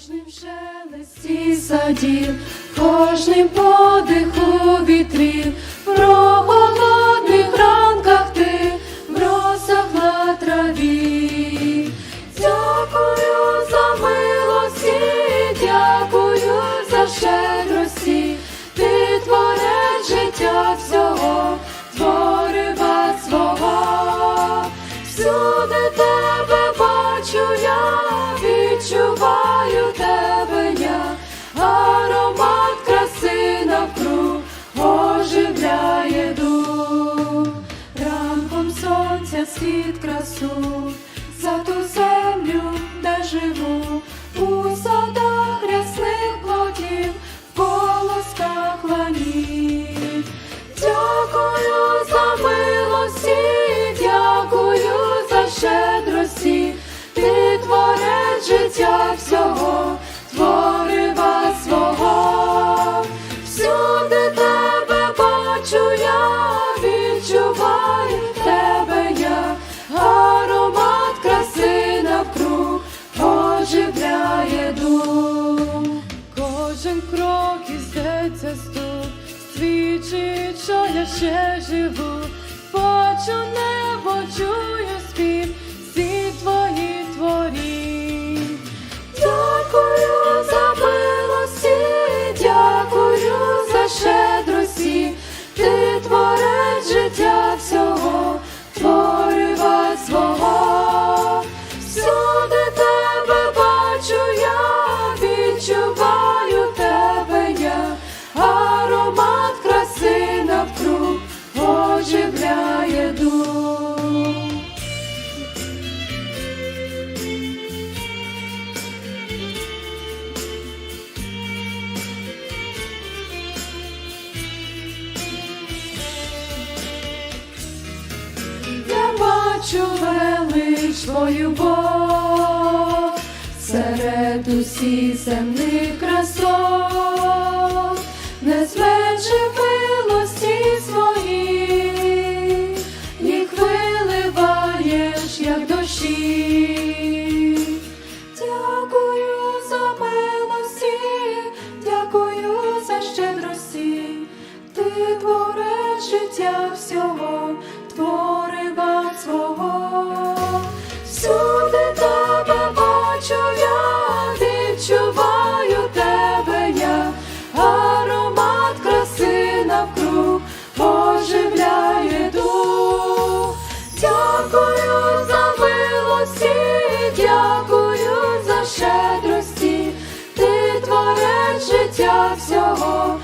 кожним шелесті садів, кожним подиху вітрів, в світ красу, за ту землю, де живу, у садах рясних плодів, в колосках ланів. Дякую за милості, дякую за щедрості, ти творець життя всього, що я ще живу. Бачу небо, чую спів, Бачу велич твою Бог серед усіх земних красот, не зменши милості свої, їх виливаєш, як дощі. Дякую за милості, дякую за щедрості, ти творець життя всього, Всюди тебе бачу я, відчуваю тебе я, аромат краси навкруг оживляє дух. Дякую за милості, дякую за щедрості, ти творець життя всього.